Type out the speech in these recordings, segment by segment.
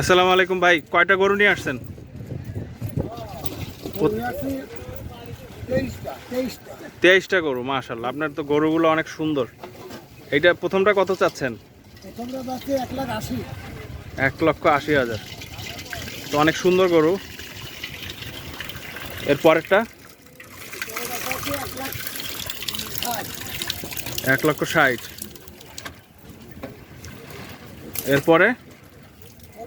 আসসালামু আলাইকুম ভাই, কয়টা গরু নিয়ে আসছেন? তেইশটা গরু মাশাল্লাহ আপনার তো গরুগুলো অনেক সুন্দর। এইটা প্রথমটা কত চাচ্ছেন? এক লক্ষ আশি হাজার। তো অনেক সুন্দর গরু। এর পরেরটা? এক লক্ষ ষাট। এরপরে দুশো বিশ দুশো বিশ তারপরেটা দুশো বিশ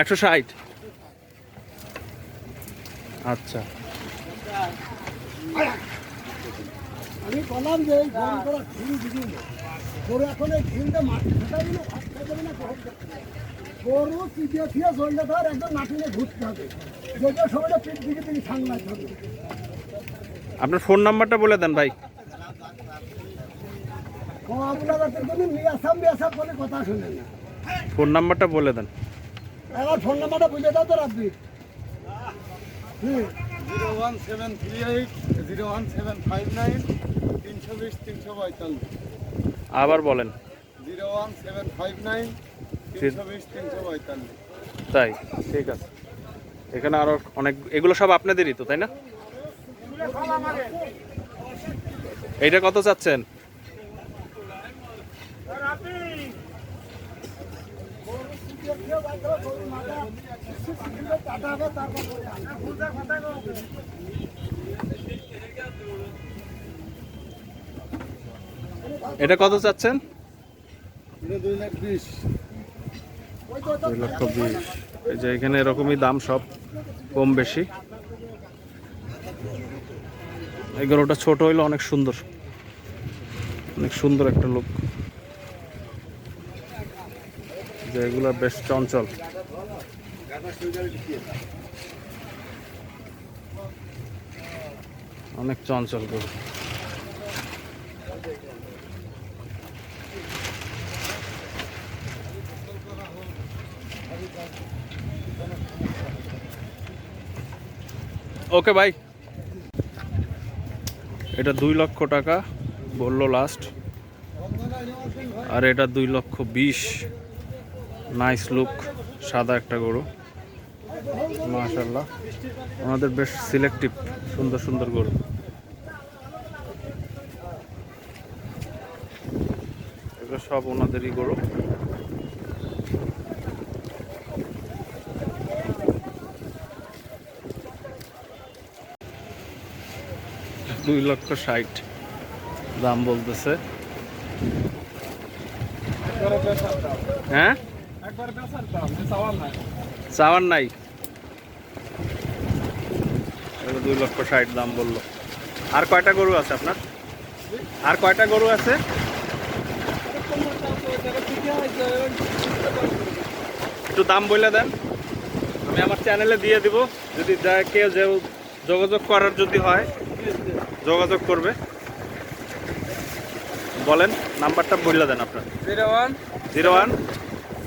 একশো ষাট। আচ্ছা। আমি বললাম যে এই গরু এখন এই ঢিলটা মাটি ফেটাবি না ভাত খাই না, গরু চিপিয়ে ফিয়ে চললে ধর, একদম মাটিনে ঘুরতে হবে। যেটা সময়টা পিঠ দিকে তিনি সাংলাতে হবে আপনার ফোন নাম্বারটা বলে দেন ভাই। ফোন নাম্বারটা বলে দেন। ফোন নাম্বারটা বুঝে দাও তো রাখবি zero one seven three eight zero one seven five nine তিনশো বিশ তিনশো পঁয়তাল্লিশ। আবার বলেন। Zero one seven five nine তিনশো বিশ তিনশো পঁয়তাল্লিশ। তাই ঠিক আছে। এখানে আরও অনেক এগুলো সব আপনাদেরই তো তাই না? এইটা কত চাচ্ছেন? এটা কত চাচ্ছেন? দুই লক্ষ বিশ। এই যে এখানে এরকমই দাম সব কম বেশি। এই গরুটা ছোট হইল, অনেক সুন্দর। অনেক সুন্দর একটা লোক। যে এগুলো বেশ চঞ্চল। অনেক চঞ্চল ওকে, ভাই। এটা দুই লক্ষ টাকা বলল লাস্ট আর এটা দুই লক্ষ বিশ। নাইস লুক সাদা একটা গরু। মাশাল্লাহ ওনাদের বেশ সিলেক্টিভ সুন্দর সুন্দর গরু। এগুলো সব ওনাদেরই গরু। দুই লক্ষ ষাট দাম বলতেছে। হ্যাঁ? চাওয়ার নাই। দুই লক্ষ ষাট দাম বলল। আর কয়টা গরু আছে আপনার? আর কয়টা গরু আছে? একটু দাম বলে দেন। আমি আমার চ্যানেলে দিয়ে দিব। যদি যা কেউ যোগাযোগ করার যদি হয় যোগাযোগ করবে। বলেন নাম্বারটা বললে দেন আপনার। Zero one zero one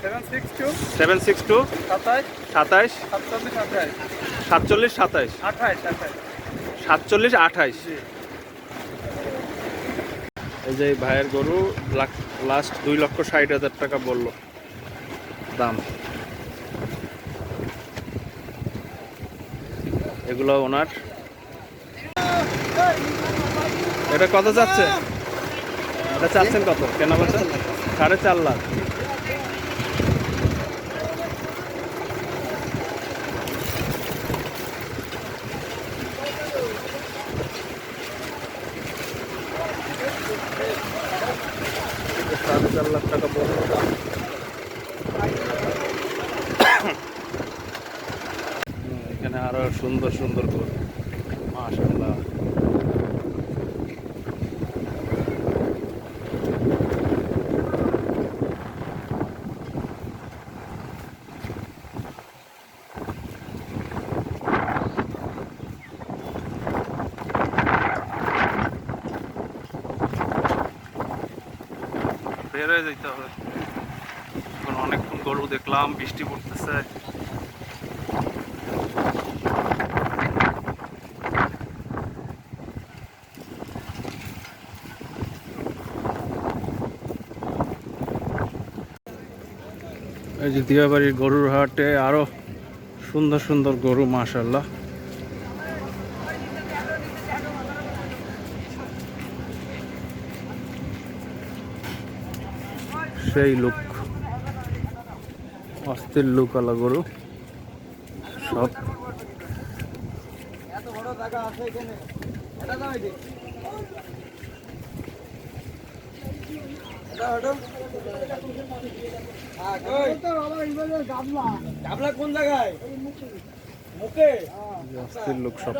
seven six two seven six two সাতাশ সাতাইশ সাতচল্লিশ আঠাশ। সাতচল্লিশ সাতাইশ আঠাশ আঠাশ। সাতচল্লিশ আঠাইশ এই যে ভাইয়ের গরু লাস্ট দুই লক্ষ ষাট হাজার টাকা বলল। দাম। এগুলো ওনার এটা কত চাচ্ছে এটা চাচ্ছেন কত? কেনা বলছেন সাড়ে চার লাখ। বের হয়ে যেতে হবে। এখন অনেকক্ষণ গরু দেখলাম, বৃষ্টি পড়তেছে। এই যে দিয়াবাড়ির গরুর হাটে আরও সুন্দর সুন্দর গরু মাশাল্লাহ সেই লোক অস্থির লোক আলা গরু সব কোন জায়গায় অস্থির লুক সব?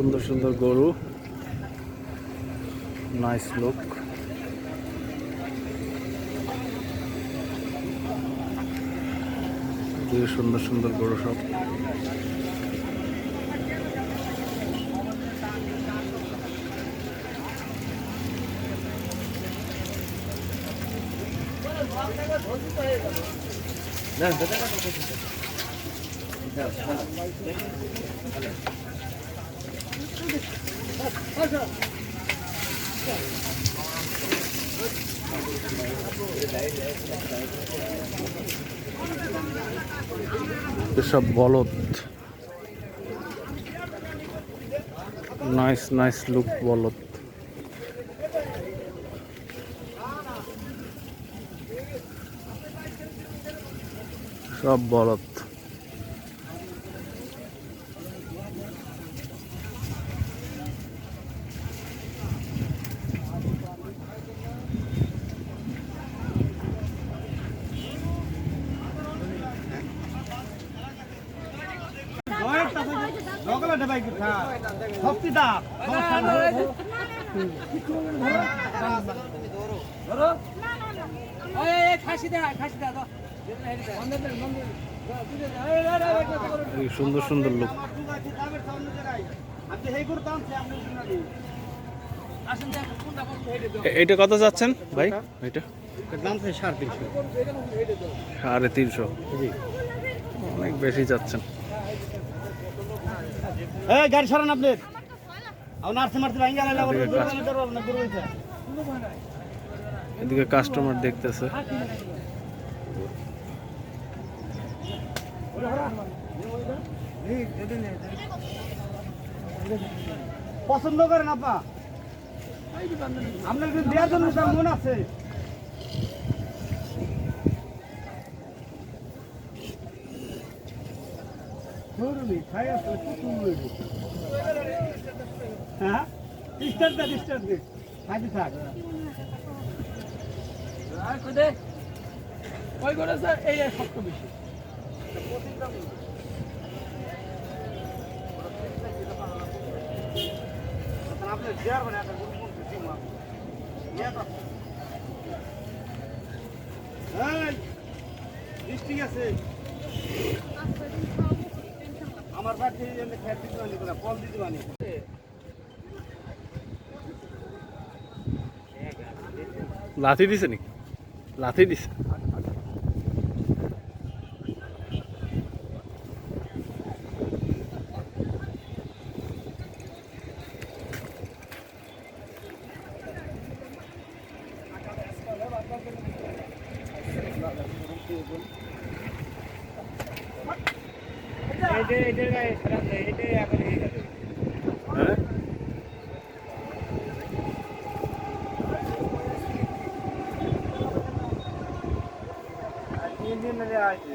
সুন্দর সুন্দর গরু। নাইস লুক সুন্দর সুন্দর গরু সব। এসব বলদ। নাইস নাইস লুক বলদ। সব বলদ। ভাই কি খা শক্তি দা সমস্যা না সুন্দর সুন্দর লুক এটা কত যাচ্ছেন ভাই এটা সাড়ে তিনশো সাড়ে তিনশো অনেক বেশি যাচ্ছেন এই গাড়ি সরান আপনি। এদিকে কাস্টমার দেখতেছে। পছন্দ করেন আপা। আপনার কিন্তু দেওয়ার জন্য মন আছে। হ্যাঁ ডিস্টার্ব দে ডিস্টার্ব দে খাইতে থাক ওই করে স্যার এই শক্ত বেশি আপনি দেওয়ার মানে একটা গরু কোন কিছু মা তো এই বৃষ্টি আছে আমার বাড়িতে এনে খেয়ে দিতে পারি না ফল দিতে পারি লাথি দিছে নাকি? লাথি দিছে এইটা এইটা গায়ে সারা এইটা এখন হয়ে যাবে হ্যাঁ তিন দিন ধরে আছে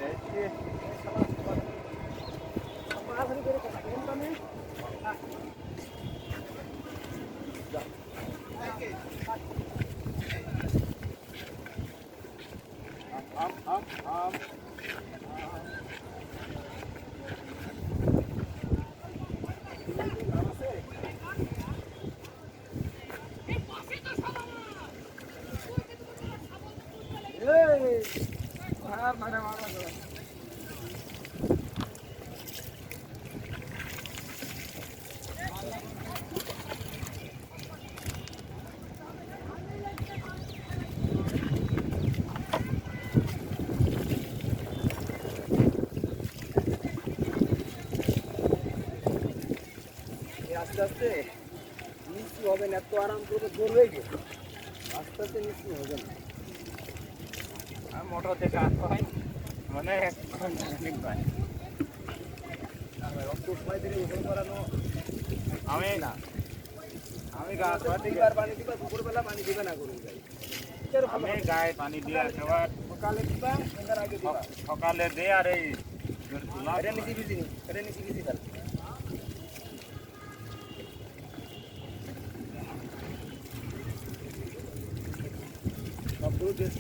আস্তে নিচু হবে না এত আরাম করে ধরবে কি আস্তে আস্তে নিচু হবে না। আর মোটর থেকে আসতে হয় মানে এক ঘণ্টা খানিক আমি না আমি গা দিবার পানি দিবা দুপুরবেলা পানি দিবে না গরু গাই আমি গায়ে পানি দিয়ে সকালে দিবা সন্ধ্যার আগে দিবা সকালে দিয়ে আর এই এটা নিচি ভিজি নি এটা নিচি ভিজি ফেল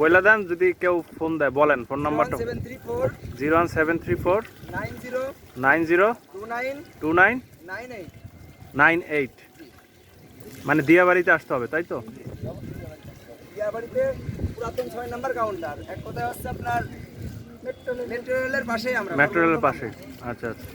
বলে দেন যদি কেউ ফোন দেয় বলেন ফোন নাম্বারটা। Seven three four zero one seven three four nine zero nine zero two nine two nine nine eight. Nine eight. মানে দিয়াবাড়িতে আসতে হবে তাই তো? দিয়াবাড়িতে পুরাতন ছয় নাম্বার কাউন্টার। এক কথায় হচ্ছে আপনার মেট্রো রেলের পাশেই আমরা। মেট্রো রেলের পাশে আচ্ছা আচ্ছা।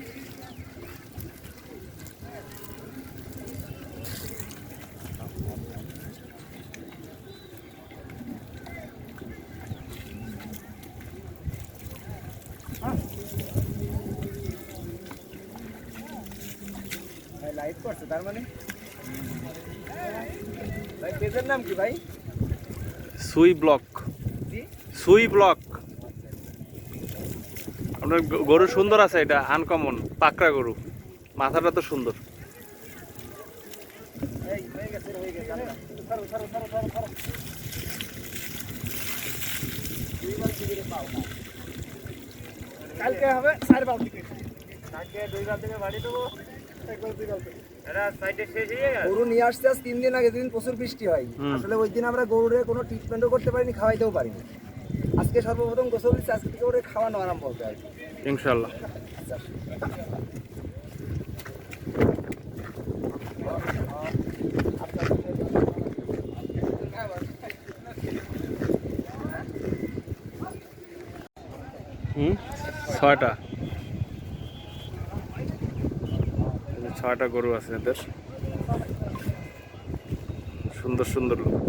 লাইট করছে তার মানে? ভাই পেজের নাম কি ভাই? সুই ব্লক। সুই ব্লক। আপনার গরু সুন্দর আছে এটা আনকমন পাকড়া গরু। মাথাটা তো সুন্দর। হয়ে হয়ে কালকে হবে সাড়ে টিকিট। কালকে দুই গাল থেকে বাড়ি দেবো। একবার দুই সাইডে শেষ হয়ে গেছে। গরু নিয়ে আসতে আজ তিন দিন আগে দিন প্রচুর বৃষ্টি হয়। আসলে ওই দিন আমরা গরুরে কোনো ট্রিটমেন্টও করতে পারিনি খাওয়াইতেও পারিনি। আজকে সর্বপ্রথম গোসল দিচ্ছে আজকে থেকে ওরে খাওয়ানো আরম্ভ হবে আর কি। ইনশাল্লাহ হুম? ছয়টা এই যে ছয়টা গরু আছে এদের। সুন্দর সুন্দর লোক।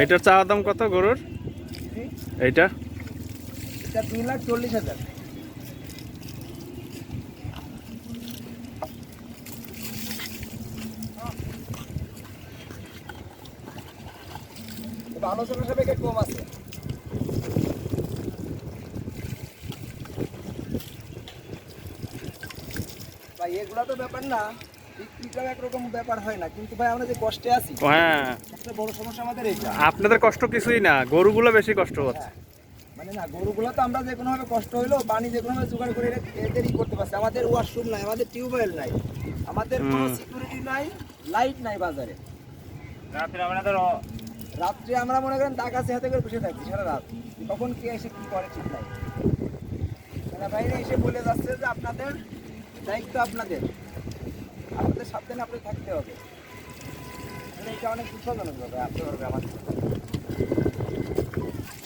এইটার চাওয়া দাম কত গরুর? এইটা? এটা দুই লাখ চল্লিশ হাজার। তবে আলোচনা সাপেক্ষে কম আছে। ভাই, এগুলা তো ব্যাপার না। বিক্রিটাও একরকম ব্যাপার হয় না কিন্তু ভাই আমরা যে কষ্টে আছি হ্যাঁ। সবচেয়ে বড় সমস্যা আমাদের এটা আপনাদের কষ্ট কিছুই না গরুগুলো বেশি কষ্ট হচ্ছে। মানে না গরুগুলো তো আমরা যে কোনোভাবে কষ্ট হইলেও পানি যে কোনোভাবে জোগাড় করে এদেরই করতে পারছি। আমাদের ওয়াশরুম নাই আমাদের টিউবওয়েল নাই আমাদের কোনো সিকিউরিটি নাই লাইট নাই বাজারে। রাত্রে রাত্রে আমরা মনে করেন হাতে করে বসে থাকি সারা রাত। কখন কে এসে কি করে ঠিক নাই? সেনা বাইরে এসে বলে যাচ্ছে যে আপনাদের দায়িত্ব আপনাদের। আপনাদের সাবধানে আপনি থাকতে হবে। মানে এটা অনেক দুঃখজনক হবে আপনি পারবে আমাদের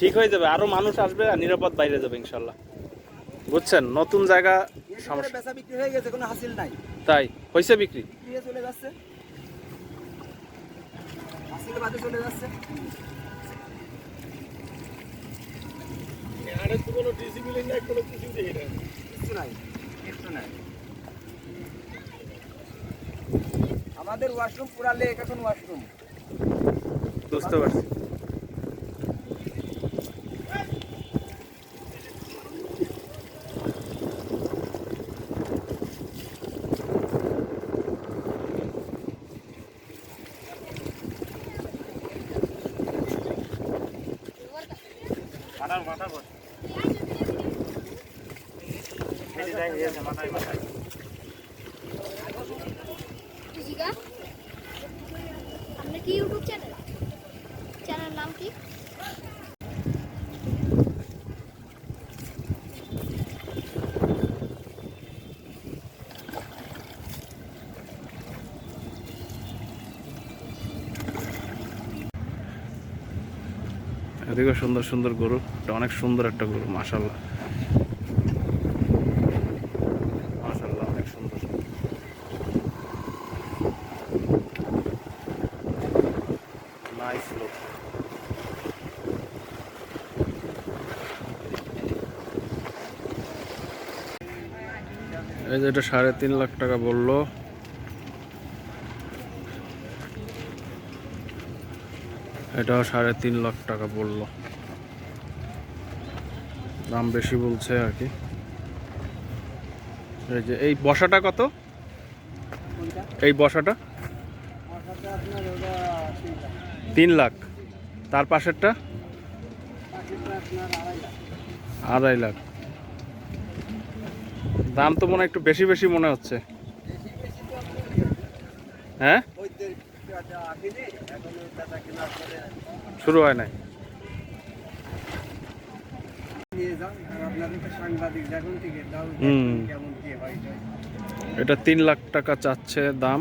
ঠিক হয়ে যাবে আরও মানুষ আসবে আর নিরাপদ বাইরে যাবে ইনশাল্লাহ। বুঝছেন? নতুন জায়গা সমস্যা। বেচা বিক্রি হয়ে গেছে কোনো হাসিল নাই। তাই হয়েছে বিক্রি। বিক্রি হয়ে চলে যাচ্ছে। হাসিল বাদে চলে যাচ্ছে। কিচ্ছু নাই কিছু নাই। আমাদের ওয়াশরুম পুরা লেক এখন ওয়াশরুম বুঝতে পারছি কাটার কথা বল কৃষিকা আপনার কি ইউটিউব চ্যানেল চ্যানেল নাম কি এদিকে সুন্দর সুন্দর গরু। এটা অনেক সুন্দর একটা গরু মাশাল্লাহ অনেক সুন্দর। এই যে এটা সাড়ে তিন লাখ টাকা বলল। এটাও সাড়ে তিন লাখ টাকা পড়ল। দাম বেশি বলছে আর কি। এই যে এই বসাটা কত? এই বসাটা? তিন লাখ। তার পাশেরটা? আড়াই লাখ। লাখ। দাম তো মনে হয় একটু বেশি বেশি মনে হচ্ছে। হ্যাঁ? শুরু হয় নাই। এটা তিন লাখ টাকা চাচ্ছে দাম।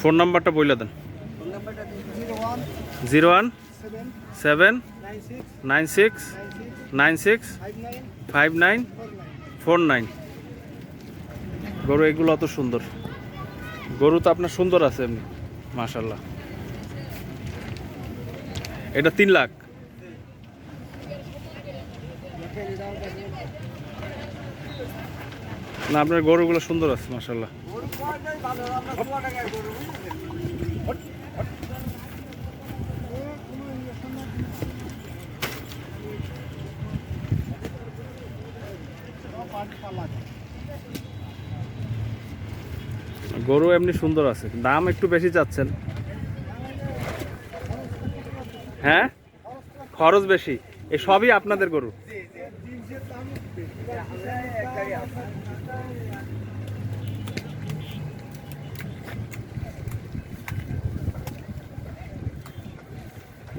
ফোন নাম্বারটা বলে দেন। Zero one, seven, nine six nine six, five nine, four nine. গরু এগুলো অত সুন্দর। গরু তো আপনার সুন্দর আছে এমনি। মাশাল্লাহ এটা তিন লাখ। না আপনার গরুগুলো সুন্দর আছে মাশাল্লাহ গরু পাওয়াটাই ভালো আমরা ষোলো টাকায় গরু বুঝলেন গরু এমনি সুন্দর আছে। দাম একটু বেশি চাচ্ছেন। হ্যাঁ? খরচ বেশি। এই সবই আপনাদের গরু?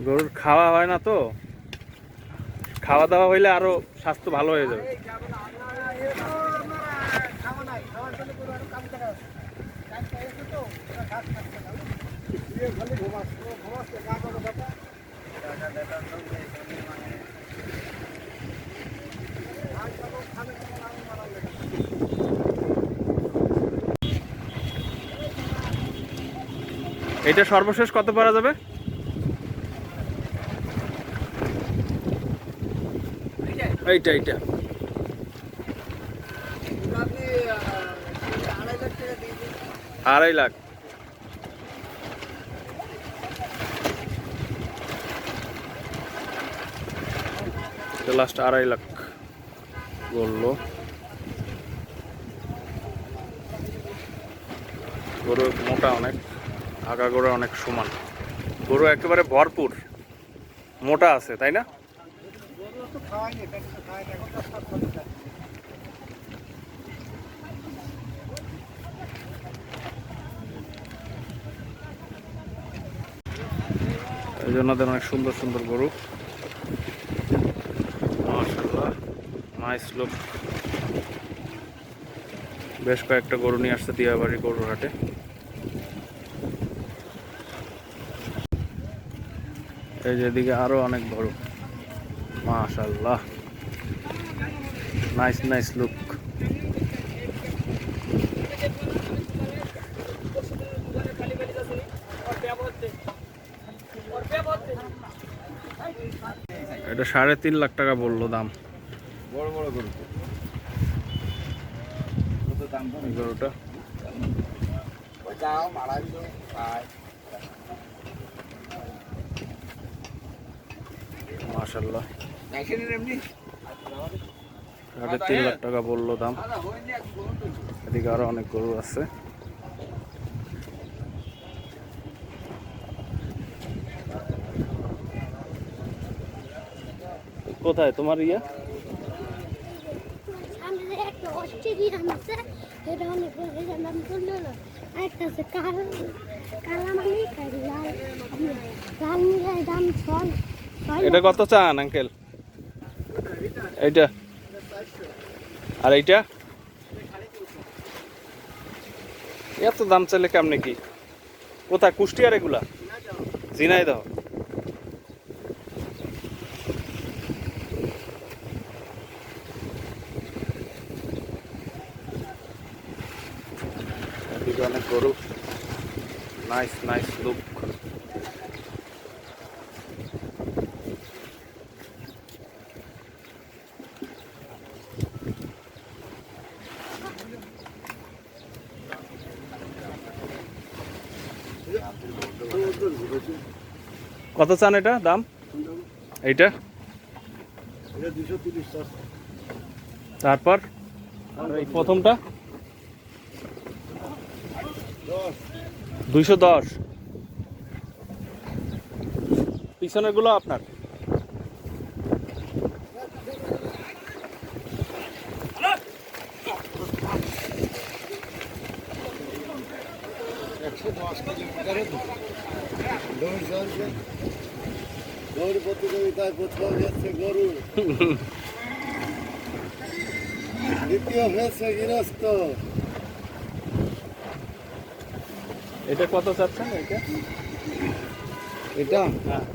গরুর খাওয়া হয় না তো? খাওয়া দাওয়া হইলে আরও স্বাস্থ্য ভালো হয়ে যাবে। এটা সর্বশেষ কত পারা যাবে? এইটা এইটা আপনি আড়াই লাখ টাকা দিয়ে দিন আড়াই লাখ। লাস্ট আড়াই লাখ বলল। গরু মোটা অনেক, আগা গরু অনেক সমান। গরু একেবারে ভরপুর, মোটা আছে, তাই না গরু তো খাওয়াইনি এটা তো খাওয়াইনি এখন তো সব খাবে এই জন্য ওদের অনেক সুন্দর সুন্দর গরু। মাশাল্লাহ নাইস লুক বেশ কয়েকটা গরু নিয়ে আসছে দিয়াবাড়ি গরুর হাটে এই যে এদিকে আরও অনেক গরু। মাশাল্লাহ নাইস নাইস লুক এটা সাড়ে তিন লাখ টাকা বলল দাম। বড় বড় গরু গরুটা। সাড়ে তিন লাখ টাকা বলল দাম। এদিকে আরও অনেক গরু আছে কোথায় তোমার ইয়া সামনে যে একটা মিডিয়াম আছে এটা অনেক এটার নাম করল না আরেকটা আছে কাল কালা মানে লাল লাল মিলাই দাম ছয় ছয় এটা কত চান আঙ্কেল? এইটা? আর এইটা? এত দাম চাইলে কেমনে কি? কোথায়? কুষ্টিয়ার এগুলা? ঝিনাইদহ? এদিকে অনেক গরু নাইস নাইস লুক কত চান এটা দাম? এইটা? তারপর? প্রথমটা? দুইশো দশ। পিছনেরগুলো আপনার। চলছে প্রতিযোগিতায় প্রথম হয়েছে গরু দ্বিতীয় হয়েছে গৃহস্থ এটা কত চাচ্ছেন এটা এটা? হ্যাঁ।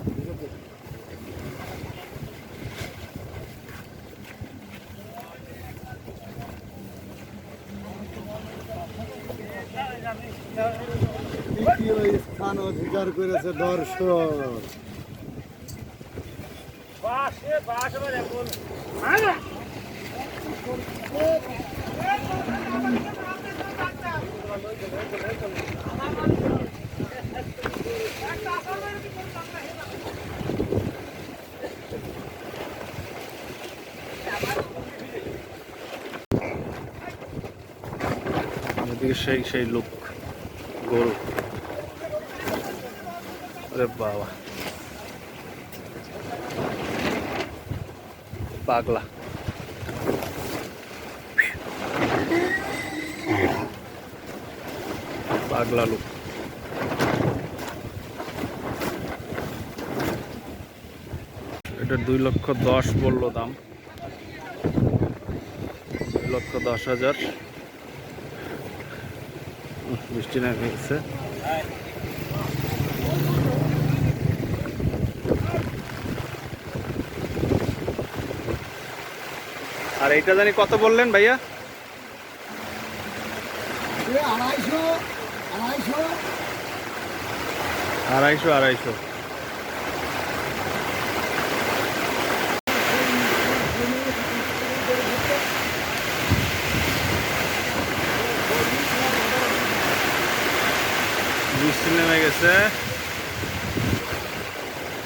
তৃতীয় স্থান অধিকার করেছে দর্শক। এদিকে সেই সেই লোক গরু। আরে বাবা। পাগলা। পাগলা লোক। এটা দুই লক্ষ দশ বলল দাম। দুই লক্ষ দশ হাজার। বৃষ্টি নেমে গেছে আর এইটা জানি কত বললেন ভাইয়া এ আড়াইশো আড়াইশো আড়াইশো আড়াইশো। বৃষ্টি নেমে গেছে।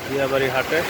দিয়াবাড়ি হাটে।